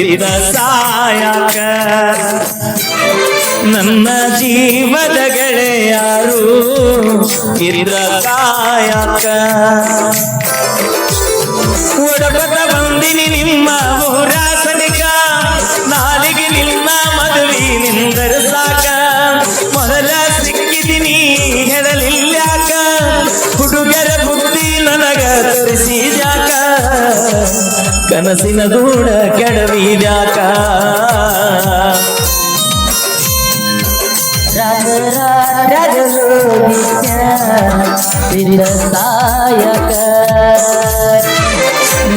ಇದ್ದ ಸಾಯಕ ನನ್ನ ಜೀವದ ಗೆಳೆಯಾರು ಇದ್ರ ಕಾಯಕ. ಒಡಪದ ಬಂದಿನಿ ನಿಮ್ಮ ಕನಸಿನ ಗೂಡ ಕೆಡವಿದ್ಯಾಕ?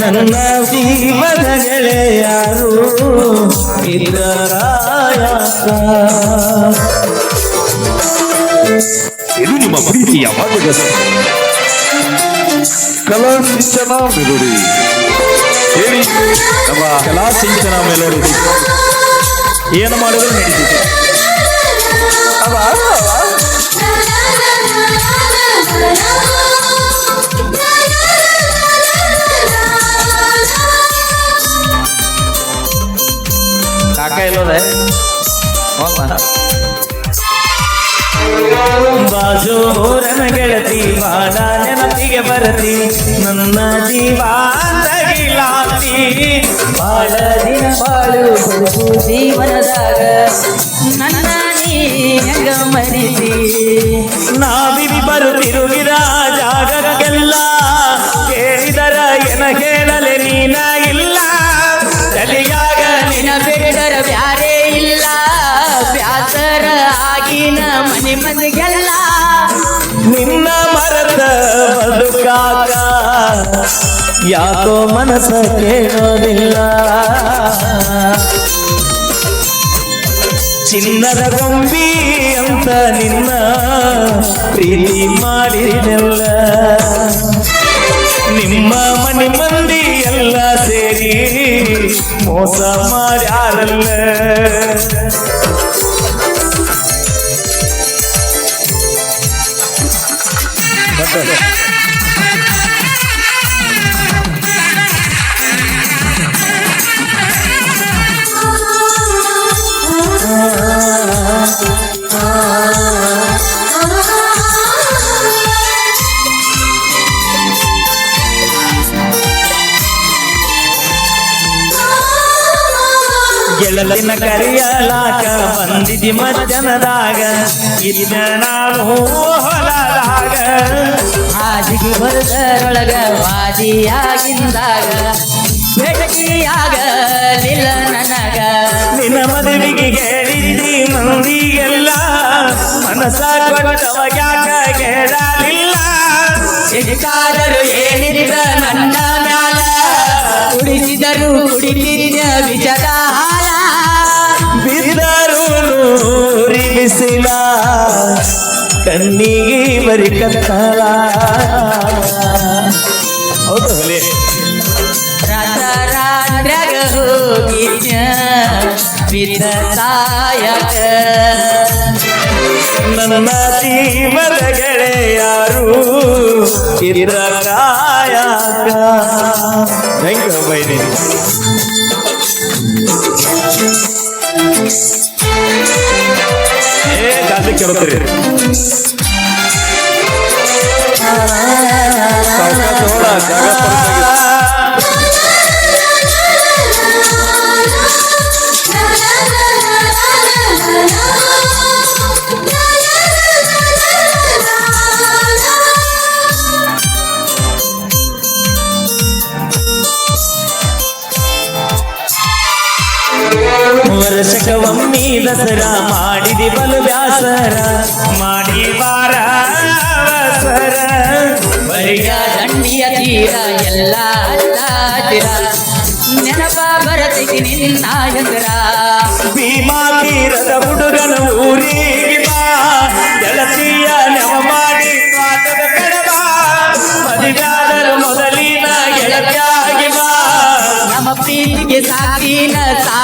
ನನ್ನ ಜೀವನ ಗೆಳೆಯಾರು ಇದು ನಿಮ್ಮ ಪ್ರೀತಿಯ ಮಾತುಕತೆ ಕಲಾ ಶಿಕ್ಷಣ ಮೆಲೋಡಿ. ಹೇಳಿ ನಮ್ಮ ಕಲಾ ಸಿಂಚನ ಮೆಲೋಡಿ ಏನು ಮಾಡಿದ್ರು ನಡೀತಿದೆ. ಕಾಕ ಇಲ್ಲೋದೆ? ಬಾಜು ನನ್ನ ಗೆಳತಿ ಬಾಡ ನೆನಪಿಗೆ ಬರತಿ, ನನ್ನ ಜೀವ ತಗಿಲಾತಿ ಬಾಳ ದಿನ ಬಾಳು ಬದುಕು ಜೀವನದಾಗ. ನನ್ನ ನೀ ಹೆಂಗ ಮರಿತಿ? ನಾವಿಬ್ಬರು ತಿರುಗಿದ ಜಾಗಕ್ಕೆಲ್ಲ ಯಾಕೋ ಮನಸ್ಸ ಕೇಳೋದಿಲ್ಲ? ಚಿನ್ನದ ಗೊಂಬಿ ಅಂತ ನಿನ್ನ ಪ್ರೀತಿ ಮಾಡಿದೆಲ್ಲ. ನಿಮ್ಮ ಮನೆ ಮಂದಿ ಎಲ್ಲ ಸೇರಿ ಮೋಸ ಮಾಡ್ಯಾರಲ್ಲ. ಗೆಳತಿನ ಕರಿಯಲಾಕ ಬಂದಿದ್ದಿ ಮಜ್ಜನದಾಗ ಇದ್ದ ನಾವು ಹೊಲದಾಗ ಹಾದಿಗೆ ಬರದರೊಳಗ ವಾದಿಯಾಗಿಂದಾಗ. ಬೆಳಕಿಯಾಗಲಿಲ್ಲ ನನಗ. ನಿನ್ನ ಮದುವೆಗೆ ಹೇಳಿದ್ದಿ ಮಂದಿಗೆಲ್ಲ. ಮನಸ ಎಡಿಕಾದರು ಏನಿದ್ರ ನನ್ನ ಮ್ಯಾಲ. ಕುಡಿಸಿದರು ಕುಡಿತಿರಿದ ವಿಷದ ಬಿಸಿಲ ಕಣ್ಣಿಗೆ ಬರಿ ಕತ್ತಲ. ಹೌದು ನನ್ನ ಜೀವದ ಗೆಳೆಯಾರು ಇದ್ರ ಕಾಯಕ. ಥ್ಯಾಂಕ್ ಯು ಗಾದೆ ಕೇಳುತ್ತೀರಿ ಸಾವ್ಕಾಶ ಹೊಡ, ವರ್ಷಕ ಒಮ್ಮಿ ದಸರಾ ಮಾಡಿದಿ ಬಲು ವ್ಯಾಸರ. ಮಾಡಿ ಬಾರ ಅವಸರ ಬರಿಯ ದಂಡಿಯ ತೀರ ಎಲ್ಲ ಹತ್ತಿರ ನೆನಪ ಬರತೈತಿ ನಿನ್ನ ಹೆಸರ. ಭೀಮಾ ತೀರದ ಹುಡುಗನ ಊರಿಗೆ ಬಾ. ಗೆಳತಿಯ ನೆವ ಮಾಡಿ ಸ್ವಾತದ ಕಡವ ಮದಿಗಾದರ ಮೊದಲಿನ ಗೆಳತಿಯಾಗಿ ಬಾ. ನಮ್ಮ ಪ್ರೀತಿಗೆ ಸಾಕಿನ ತಾಯಿ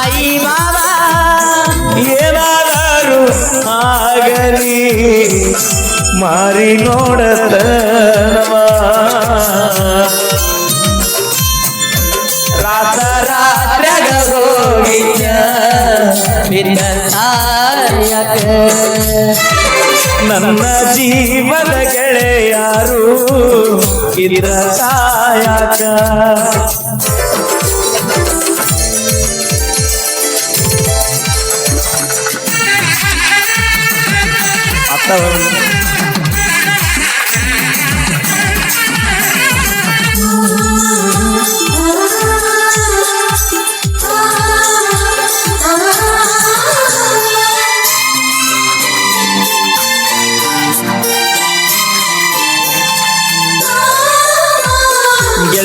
ಆಗಲಿ ಮಾರಿ ನೋಡತನವ ನನ್ನ ಜೀವದ ಗೆಳೆಯಾರು ಇದ್ರ ಕಾಯಕ ಅರ್ಥವಾಗಿ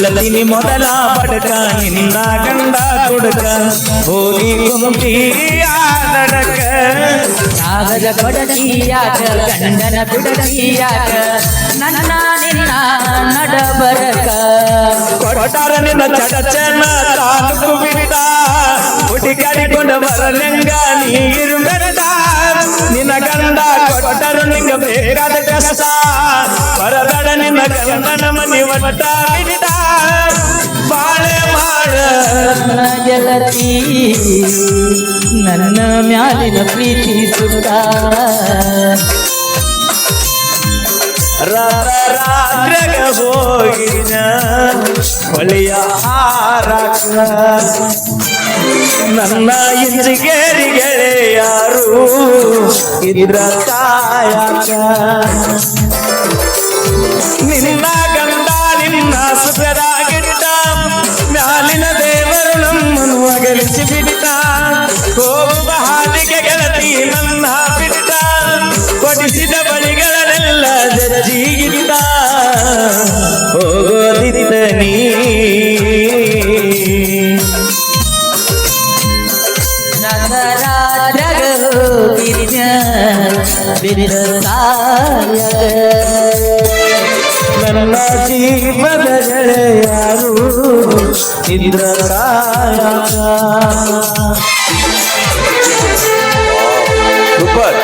ಗೆಳತಿನಿ ಮೊದಲ ಬಡಕ ನಿನ್ನ ಗಂಡ ಕುಡಕ ಹೋಗಿ ಕುಂಟಿ ಆದಡಕ ನಾಗದ ಕೊಡತಿಯಾಕ ಗಂಡನ ಬಿಡತಿಯಾಕ ನನ್ನ ನಿನ್ನ ನಡಬರಕ ಕೊಟ್ಟಾರ ನಿನ್ನ ಚಡಚನ ತಾಲೂಕು ಬಿಟ್ಟ ಹುಡುಕಾಡಿಕೊಂಡು ಬರಲೆಂಗ ನೀರು ಮೆರೆದ ನಿನ್ನ ಗಂಡ ಕೊಟ್ಟರು ನಿಂಗ ಬೇಕಾದ ಕಷ್ಟ ಬರದಡ ನಿನ್ನ ಗಂಡನ ಮನಿ ಒಟ್ಟ ಬಿಟ್ಟ ಬಾಳೆ ಮಾಡ ನನ್ನ ಗೆಳತಿ ನನ್ನ ಮ್ಯಾಲಿನ ಪ್ರೀತಿ ಸುತ್ತ. ರಾತ್ರಿಗೆ ಹೋಗಿನ ಹೊಳೆಯ ಹಾರಕ ನನ್ನ ಇಂಜಿಗೇರಿ ಗೆಳೆಯಾರು ಇದ್ರ ಕಾಯಕ ನಿನ್ನ ಗಂಡ ನಿನ್ನ ಸುಖರಾಗಿಟ್ಟ ಮ್ಯಾಲಿನ ಅಗಲಿಸಿ ಬಿಟ್ಟ ಹೋಗುವ ಹಾದಿಗೆ ಗೆಳತಿ ನನ್ನ ಬಿಟ್ಟ. ಕೊಡಿಸಿದ ಬಳಿಗಳನ್ನೆಲ್ಲ ಜಜ್ಜಿಗಿಟ್ಟ ಹೋಗೋದಿದ್ದ ನೀ. ಸಾಯಕ ನನ್ನ ಜೀವದ ಗೆಳೆಯಾರು ಇದ್ರ ಕಾಯಕ ಸೂಪರ್